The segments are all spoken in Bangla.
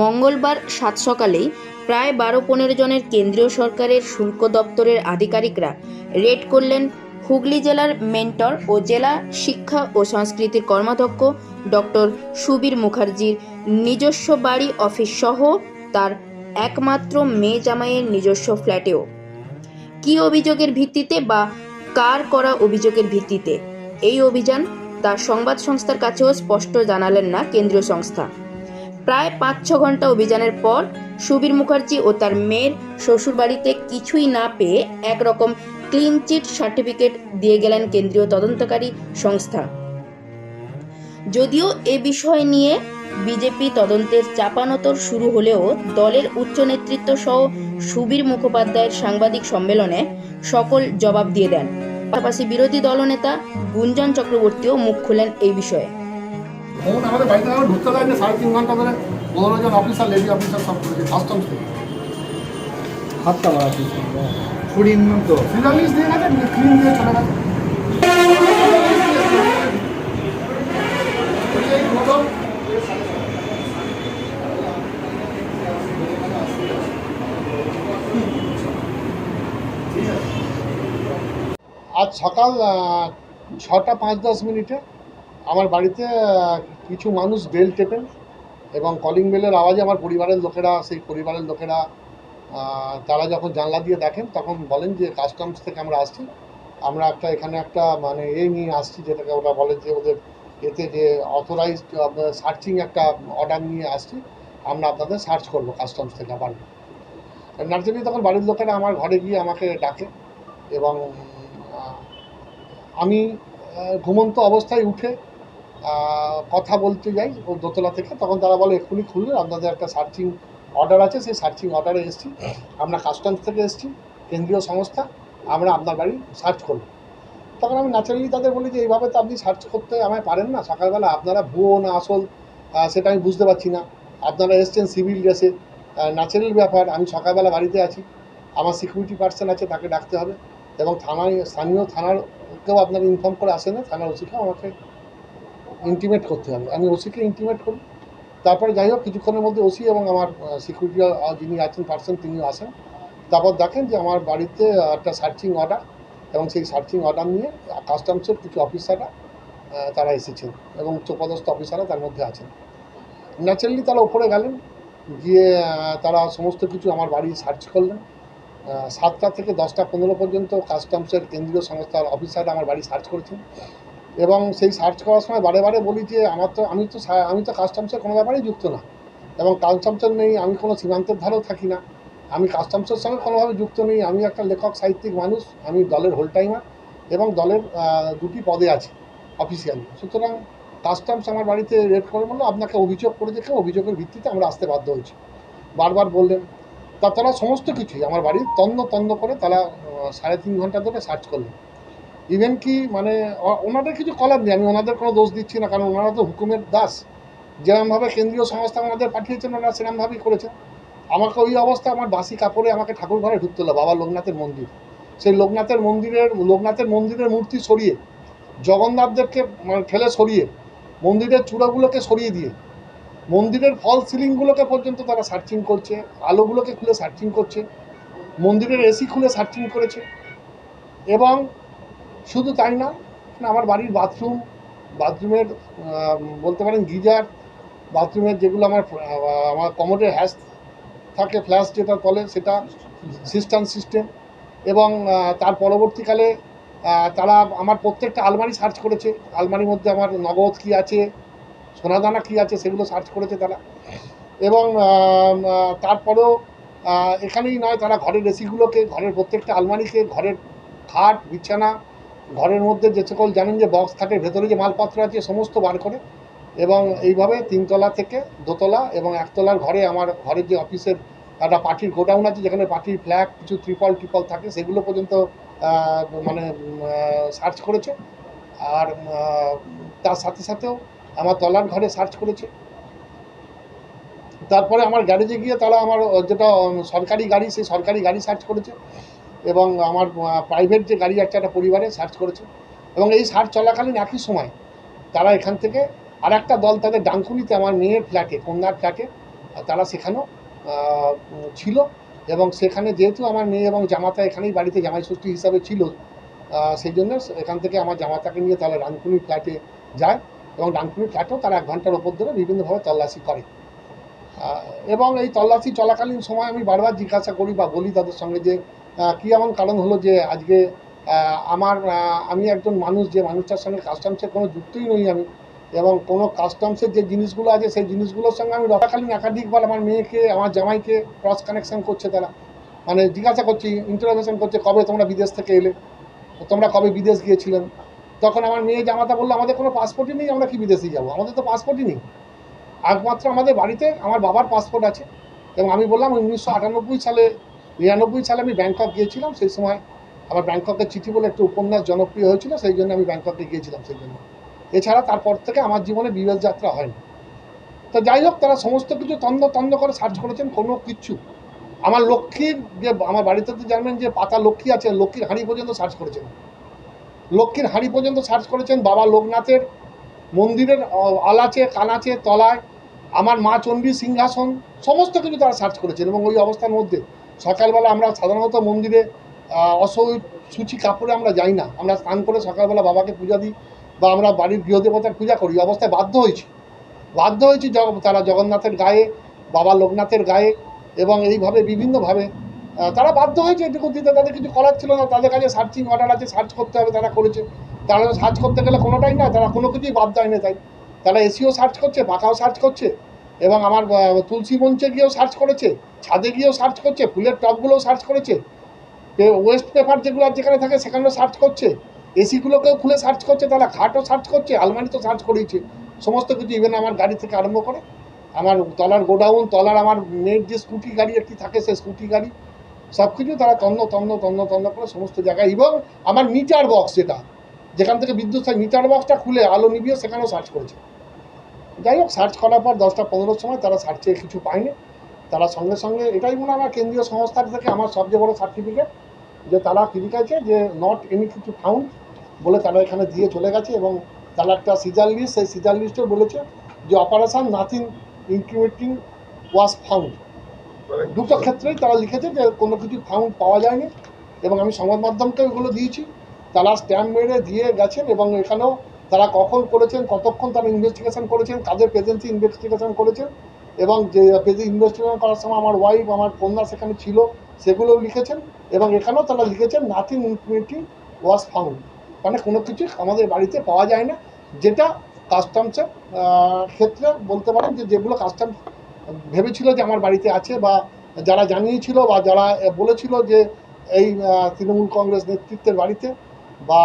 মঙ্গলবার সাত সকালেই প্রায় বারো পনেরো জনের কেন্দ্রীয় সরকারের শুল্ক দপ্তরের আধিকারিকরা রেড করলেন হুগলি জেলার মেন্টর ও জেলা শিক্ষা ও সংস্কৃতির কর্মাধ্যক্ষ ডক্টর সুবীর মুখার্জির নিজস্ব বাড়ি, অফিস সহ তার একমাত্র মেয়ে জামাইয়ের নিজস্ব ফ্ল্যাটেও। কী অভিযোগের ভিত্তিতে বা কার করা অভিযোগের ভিত্তিতে? এই অভিযান তার সংবাদ সংস্থার কাছেও স্পষ্ট জানালেন না কেন্দ্রীয় সংস্থা। প্রায় পাঁচ ছ ঘণ্টা অভিযানের পর সুবীর মুখার্জি ও তার মেয়ের শ্বশুরবাড়িতে কিছুই না পেয়ে একরকম ক্লিন চিট সার্টিফিকেট দিয়ে গেলেন কেন্দ্রীয় তদন্তকারী সংস্থা। যদিও এ বিষয় নিয়ে বিজেপি তদন্তের চাপানোতর শুরু হলেও দলের উচ্চ নেতৃত্ব সহ সুবীর মুখোপাধ্যায়ের সাংবাদিক সম্মেলনে সকল জবাব দিয়ে দেন। পাশাপাশি বিরোধী দলনেতা গুঞ্জন চক্রবর্তীও মুখ খুলেন এই বিষয়ে। ফোন আমাদের বাড়িতে আমার ঢুকতে দেয় না সাড়ে তিন ঘণ্টা ধরে পনেরো জন অফিসার লেডি অফিসার সব করেছে কাস্টমস থেকে হাতটা মারা কুড়ি তো। ফিনালিস দিয়ে গেছে ক্লিন দিয়ে চলে গেছে। আজ সকাল ছটা পাঁচ দশ মিনিটে আমার বাড়িতে কিছু মানুষ বেল টেপেন এবং কলিং বেলের আওয়াজে আমার পরিবারের লোকেরা, সেই পরিবারের লোকেরা তারা যখন জানলা দিয়ে দেখেন, তখন বলেন যে কাস্টমস থেকে আমরা আসছি। আমরা একটা, এখানে একটা মানে এই নিয়ে আসছি, যেটাকে ওরা বলে যে, ওদের এতে যে অথরাইজড সার্চিং একটা অর্ডার নিয়ে আসছি। আমরা আপনাদের সার্চ করব কাস্টমস থেকে আবার। নার্সারি তখন বাড়ির লোকেরা আমার ঘরে গিয়ে আমাকে ডাকে এবং আমি ঘুমন্ত অবস্থায় উঠে কথা বলতে যাই ও দোতলা থেকে, তখন তারা বলে, এক্ষুনি খুললে আপনাদের একটা সার্চিং অর্ডার আছে, সেই সার্চিং অর্ডারে এসেছি। আমরা কাস্টমস থেকে এসেছি, কেন্দ্রীয় সংস্থা, আমরা আপনার বাড়ি সার্চ করব। তখন আমি ন্যাচারালি তাদের বলি যে, এইভাবে তো আপনি সার্চ করতে আমায় পারেন না। সকালবেলা আপনারা ভুয়ো না, আসল সেটা আমি বুঝতে পারছি না। আপনারা এসছেন সিভিল ড্রেসে ন্যাচারাল ব্যাপার, আমি সকালবেলা বাড়িতে আছি। আমার সিকিউরিটি পার্সন আছে, তাকে ডাকতে হবে এবং থানায়, স্থানীয় থানার কেউ আপনার ইনফর্ম করে আসে না, থানার ওসিকেও আমাকে ইন্টিমেট করতে হবে। আমি ওসিকে ইন্টিমেট করি তারপরে যাই হোক, কিছুক্ষণের মধ্যে ওসি এবং আমার সিকিউরিটি যিনি আছেন পার্সন তিনিও আসেন। তারপর দেখেন যে আমার বাড়িতে একটা সার্চিং অর্ডার এবং সেই সার্চিং অর্ডার নিয়ে কাস্টমসের কিছু অফিসাররা তারা এসেছেন এবং উচ্চপদস্থ অফিসাররা তার মধ্যে আছেন। ন্যাচারালি তারা উপরে গেলেন, গিয়ে তারা সমস্ত কিছু আমার বাড়ি সার্চ করলেন। সাতটা থেকে দশটা, পনেরো পর্যন্ত কাস্টমসের কেন্দ্রীয় সংস্থার অফিসাররা আমার বাড়ি সার্চ করেছেন। এবং সেই সার্চ করার সময় বারে বারে বলি যে আমার তো, আমি তো আমি তো কাস্টমসের কোনো ব্যাপারেই যুক্ত না। এবং কাস্টমসের নেই, আমি কোনো সীমান্তের ধারেও থাকি না। আমি কাস্টমসের সঙ্গে কোনোভাবে যুক্ত নেই, আমি একটা লেখক, সাহিত্যিক মানুষ, আমি দলের হোল টাইমার এবং দলের দুটি পদে আছি অফিসিয়ালি সুতরাং কাস্টমস আমার বাড়িতে রেড করে বলল, আপনাকে অভিযোগ করে দেখে অভিযোগের ভিত্তিতে আমরা আসতে বাধ্য হয়েছি। বারবার বললেন। তা তারা সমস্ত কিছুই আমার বাড়ির তন্ন তন্ন করে তারা সাড়ে তিন ঘণ্টা ধরে সার্চ করলেন। ইভেন কি মানে ওনাদের কিছু কলার নেই, আমি ওনাদের কোনো দোষ দিচ্ছি না, কারণ ওনারা তো হুকুমের দাস। যেরকমভাবে কেন্দ্রীয় সংস্থা ওনাদের পাঠিয়েছেন, ওনারা সেরকমভাবেই করেছেন। আমাকে ওই অবস্থা, আমার বাসি কাপড়ে আমাকে ঠাকুর ঘরে ঢুকতে হলো, বাবা লোকনাথের মন্দির। সেই লোকনাথের মন্দিরের লোকনাথের মন্দিরের মূর্তি সরিয়ে জগন্নাথদেবকে মানে ঠেলে সরিয়ে, মন্দিরের চূড়াগুলোকে সরিয়ে দিয়ে, মন্দিরের ফল সিলিংগুলোকে পর্যন্ত তারা সার্চিং করছে, আলোগুলোকে খুলে সার্চিং করছে, মন্দিরের এসি খুলে সার্চিং করেছে। এবং শুধু তাই না আমার বাড়ির বাথরুম বাথরুমের বলতে পারেন গিজার বাথরুমের যেগুলো আমার আমার কমোডের হ্যাশ থাকে ফ্ল্যাশ যেটা বলে সেটা সিস্টেম সিস্টেম এবং তার পরবর্তীকালে তারা আমার প্রত্যেকটা আলমারি সার্চ করেছে। আলমারির মধ্যে আমার নগদ কী আছে, সোনাদানা কী আছে সেগুলো সার্চ করেছে তারা। এবং তারপরেও এখানেই নয়, তারা ঘরের এসিগুলোকে ঘরের প্রত্যেকটা আলমারিকে, ঘরের খাট, বিছানা ঘরের মধ্যে যে সকল জানেন যে বক্স থাকে, ভেতরে যে মালপত্র আছে, সমস্ত বার করে। এবং এইভাবে তিনতলা থেকে দোতলা এবং একতলার ঘরে আমার ঘরের যে অফিসের একটা পার্টির গোডাউন আছে, যেখানে পার্টির ফ্ল্যাগ কিছু ত্রিপল ট্রিপল থাকে, সেগুলো পর্যন্ত মানে সার্চ করেছে। আর তার সাথে সাথেও আমার তলার ঘরে সার্চ করেছে। তারপরে আমার গ্যারেজে গিয়ে তারা আমার, যেটা সরকারি গাড়ি, সেই সরকারি গাড়ি সার্চ করেছে। এবং আমার প্রাইভেট যে গাড়ি আছে একটা পরিবারে সার্চ করেছে। এবং এই সার্চ চলাকালীন একই সময় তারা এখান থেকে আর একটা দল তাদের ডানকুনিতে, আমার মেয়ের ফ্ল্যাটে কন্যার ফ্ল্যাটে তারা সেখানেও ছিল। এবং সেখানে যেহেতু আমার মেয়ে এবং জামাতা এখানেই বাড়িতে জামাই ষষ্ঠী হিসাবে ছিল সেই জন্য এখান থেকে আমার জামাতাকে নিয়ে তারা রানকুনি ফ্ল্যাটে যায়। এবং রানকুনি ফ্ল্যাটেও তারা এক ঘণ্টার ওপর ধরে বিভিন্নভাবে তল্লাশি করে। এবং এই তল্লাশি চলাকালীন সময় আমি বারবার জিজ্ঞাসা করি বা বলি তাদের সঙ্গে যে কী এমন কারণ হলো যে আজকে আমার আমি একজন মানুষ যে মানুষটার সঙ্গে কাস্টমসের কোনো যুক্তই নই আমি। এবং কোনো কাস্টমসের যে জিনিসগুলো আছে, সেই জিনিসগুলোর সঙ্গে আমি রকালীন একাধিকবার আমার মেয়েকে, আমার জামাইকে ক্রস কানেকশন করছে তারা। মানে জিজ্ঞাসা করছি ইন্টারোগেশন করছে, কবে তোমরা বিদেশ থেকে এলে? তোমরা কবে বিদেশ গিয়েছিলেন? তখন আমার মেয়ে জামাতা বলল, আমাদের কোনো পাসপোর্টই নেই, আমরা কি বিদেশে যাব? আমাদের তো পাসপোর্টই নেই। একমাত্র আমাদের বাড়িতে আমার বাবার পাসপোর্ট আছে। এবং আমি বললাম উনিশশো আটানব্বই সালে নিরানব্বই সালে আমি ব্যাংকক গিয়েছিলাম, সেই সময় আমার ব্যাংককের চিঠি বলে একটা উপন্যাস জনপ্রিয় হয়েছিল, সেই জন্য আমি ব্যাংককে গিয়েছিলাম সেই জন্য। এছাড়া তারপর থেকে আমার জীবনে বিদেশ যাত্রা হয়নি। তো যাই হোক, তারা সমস্ত কিছু তন্দ তন্দ করে সার্চ করেছেন, কোনো কিচ্ছু আমার লক্ষ্মীর যে, আমার বাড়িতে তো জানবেন যে, পাতা লক্ষ্মী আছে, লক্ষ্মীর হাঁড়ি পর্যন্ত সার্চ করেছেন। লক্ষ্মীর হাঁড়ি পর্যন্ত সার্চ করেছেন, বাবা লোকনাথের মন্দিরের আলাচে, কানাচে, তলায়। আমার মা চণ্ডী সিংহাসন, সমস্ত কিছু তারা সার্চ করেছেন এবং ওই অবস্থার মধ্যে সকালবেলা আমরা সাধারণত মন্দিরে আহ, অসহ্য সূচি কাপড়ে আমরা যাই না। আমরা স্নান করে সকালবেলা বাবাকে পূজা দিই বা আমরা বাড়ির গৃহদেবতার পূজা করি। অবস্থায় বাধ্য হয়েছি। বাধ্য হয়েছি তারা জগন্নাথের গায়ে বাবা লোকনাথের গায়ে এবং এইভাবে বিভিন্নভাবে তারা বাধ্য হয়েছে এটুকু দিতে। তাদের কিছু করার ছিল না। তাদের কাছে সার্চিং অর্ডার আছে সার্চ করতে হবে তারা করেছে। তারা সার্চ করতে গেলে কোনোটাই না তারা কোনো কিছুই বাদ দেয় না তাই। তারা এসিও সার্চ করছে পাখাও সার্চ করছে। এবং আমার তুলসী মঞ্চে গিয়েও সার্চ করেছে, ছাদে গিয়েও সার্চ করছে, ফুলের টবগুলোও সার্চ করেছে। ওয়েস্ট পেপার যেগুলো যেখানে থাকে সেখানেও সার্চ করছে। এসিগুলোকেও খুলে সার্চ করছে, তারা খাটও সার্চ করছে, আলমারি তো সার্চ করেইছে। সমস্ত কিছু ইভেন আমার গাড়ি থেকে আরম্ভ করে, আমার তলার গোডাউন, তলার আমার মেয়ের যে স্কুটি গাড়ি একটি থাকে সে স্কুটি গাড়ি সব কিছু তারা তন্ন তন্ন তন্ন তন্ন করে সমস্ত জায়গায়, এবং আমার মিটার বক্স যেটা, যেখান থেকে বিদ্যুৎ মিটার বক্সটা খুলে আলো নিভিয়ে সেখানেও সার্চ করেছে। যাই হোক সার্চ করার পর দশটা পনেরোর সময় তারা সার্চে কিছু পায়নি। তারা সঙ্গে সঙ্গে এটাই মনে আমার কেন্দ্রীয় সংস্থার থেকে আমার সবচেয়ে বড় সার্টিফিকেট যে তারা কি যে নট এনি কিছু ফাউন্ড বলে তারা এখানে দিয়ে চলে গেছে এবং তারা একটা সিজার লিস্ট সেই সিজার লিস্টেও বলেছে যে operation nothing incriminating was found দুটো ক্ষেত্রেই তারা লিখেছে যে কোনো কিছু ফাউন্ড পাওয়া যায়নি এবং আমি সংবাদ মাধ্যমকে ওগুলো দিয়েছি। তারা স্ট্যাম্প মেরে দিয়ে গেছেন এবং এখানেও তারা কখন করেছেন, কতক্ষণ তারা ইনভেস্টিগেশন করেছেন, কাদের প্রেজেন্সি ইনভেস্টিগেশন করেছেন, এবং যে ইনভেস্টিগেশন করার সময় আমার ওয়াইফ আমার কন্যা সেখানে ছিল, সেগুলোও লিখেছেন, এবং এখানেও তারা লিখেছেন নাথিং ইনফিনিটি ওয়াজ ফাউন্ড মানে কোনো কিছু আমাদের বাড়িতে পাওয়া যায় না, যেটা কাস্টমসের ক্ষেত্রে বলতে পারেন যে যেগুলো কাস্টম ভেবেছিল যে আমার বাড়িতে আছে বা যারা জানিয়েছিল বা যারা বলেছিল যে এই তৃণমূল কংগ্রেস নেতৃত্বের বাড়িতে বা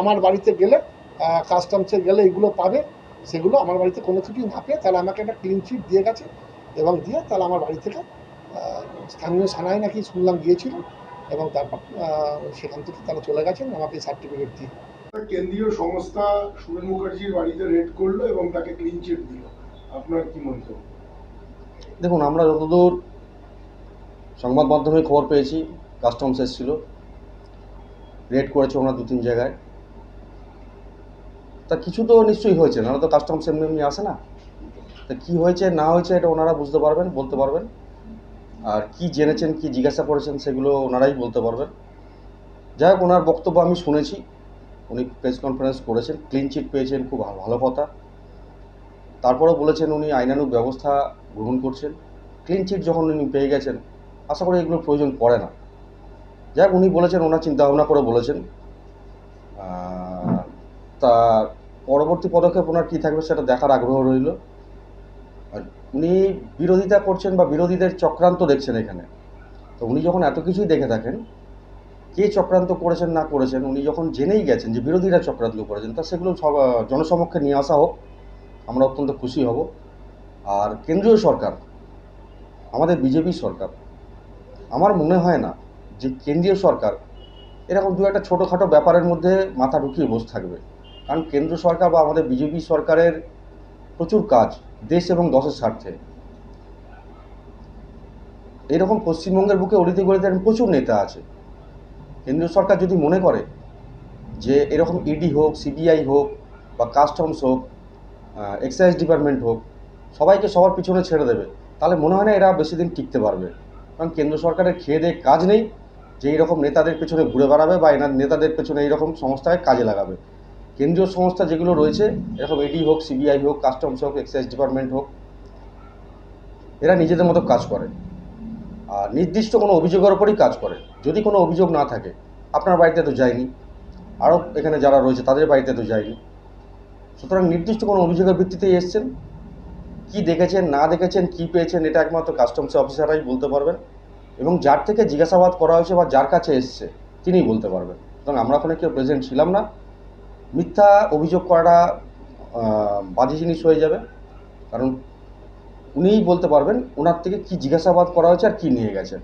আমার বাড়িতে গেলে কাস্টমসে গেলে এগুলো পাবে সেগুলো আমার বাড়িতে কোনো কিছুই না পেয়ে তাহলে আমাকে একটা ক্লিন চিট দিয়ে গেছে এবং দিয়ে তাহলে আমার বাড়ি থেকে স্থানীয় থানায় নাকি শুনলাম গিয়েছিল এবং তারপর সেখান থেকে তারা চলে গেছেন আমাকে সার্টিফিকেট দিয়ে। কেন্দ্রীয় সংস্থা সুরেন মুখার্জির বাড়িতে রেড করল এবং তাকে ক্লিন চিট দিল। আপনার কি মন্তব্য দেখুন আমরা যতদূর সংবাদ মাধ্যমে খবর পেয়েছি কাস্টমস এসেছিল রেড করেছে ওনার দু তিন জায়গায়। তা কিছু তো নিশ্চয়ই হয়েছে, নাহলে তো কাস্টমস এমনি এমনি আসে না। তা কী হয়েছে, না হয়েছে এটা ওনারা বুঝতে পারবেন, বলতে পারবেন। আর কি জেনেছেন, কি জিজ্ঞাসা করেছেন, সেগুলো ওনারাই বলতে পারবেন। যাই হোক, ওনার বক্তব্য আমি শুনেছি। উনি প্রেস কনফারেন্স করেছেন, ক্লিন চিট পেয়েছেন, খুব ভালো কথা। তারপরেও বলেছেন উনি আইনানুগ ব্যবস্থা গ্রহণ করছেন। ক্লিন চিট যখন উনি পেয়ে গেছেন, আশা করি এগুলোর প্রয়োজন পড়ে না। যাই উনি বলেছেন, ওনার চিন্তা ভাবনা করে বলেছেন তা পরবর্তী পদক্ষেপ ওনার কী থাকবে সেটা দেখার আগ্রহ রইল। উনি বিরোধিতা করছেন বা বিরোধীদের চক্রান্ত দেখছেন এখানে। তো উনি যখন এত কিছুই দেখে থাকেন, কে চক্রান্ত করেছেন না করেছেন, উনি যখন জেনেই গেছেন যে বিরোধীরা চক্রান্ত করেছেন, তা সেগুলো সব জনসমক্ষে নিয়ে আসা হোক, আমরা অত্যন্ত খুশি হব। আর কেন্দ্রীয় সরকার, আমাদের বিজেপি সরকার, আমার মনে হয় না যে কেন্দ্রীয় সরকার, এরকম দু একটা ছোটোখাটো ব্যাপারের মধ্যে মাথা ঢুকিয়ে বসে থাকবে। কারণ কেন্দ্র সরকার বা আমাদের বিজেপি সরকারের প্রচুর কাজ, দেশ এবং দশের স্বার্থে। এরকম পশ্চিমবঙ্গের বুকে অলিতে গলিতে প্রচুর নেতা আছে। কেন্দ্রীয় সরকার যদি মনে করে যে এরকম ইডি হোক সিবিআই হোক বা কাস্টমস হোক এক্সাইজ ডিপার্টমেন্ট হোক, সবাইকে সবার পিছনে ছেড়ে দেবে। তাহলে মনে হয় না এরা বেশি দিন টিকতে পারবে। কারণ কেন্দ্র সরকারের খেয়ে দিয়ে কাজ নেই। যে এইরকম নেতাদের পেছনে ঘুরে বেড়াবে বা এনার নেতাদের পেছনে এইরকম সংস্থায় কাজে লাগাবে। কেন্দ্রীয় সংস্থা যেগুলো রয়েছে, এরকম এডি হোক সিবিআই হোক কাস্টমস হোক এক্সাইজ ডিপার্টমেন্ট হোক, এরা নিজেদের মতো কাজ করে। আর নির্দিষ্ট কোনো অভিযোগের ওপরই কাজ করে। যদি কোনো অভিযোগ না থাকে, আপনার বাড়িতে তো যায়নি। আরও এখানে যারা রয়েছে, তাদের বাড়িতে তো যায়নি। সুতরাং নির্দিষ্ট কোনো অভিযোগের ভিত্তিতেই এসছেন। কি দেখেছেন, না দেখেছেন, কি পেয়েছেন, এটা একমাত্র কাস্টমস অফিসাররাই বলতে পারবেন। এবং যার থেকে জিজ্ঞাসাবাদ করা হয়েছে বা যার কাছে এসছে, তিনিই বলতে পারবেন। সুতরাং আমরা ওখানে কেউ প্রেজেন্ট ছিলাম না। মিথ্যা অভিযোগ করাটা বাজে জিনিস হয়ে যাবে। কারণ উনিই বলতে পারবেন, ওনার থেকে কি জিজ্ঞাসাবাদ করা হয়েছে আর কি নিয়ে গেছেন।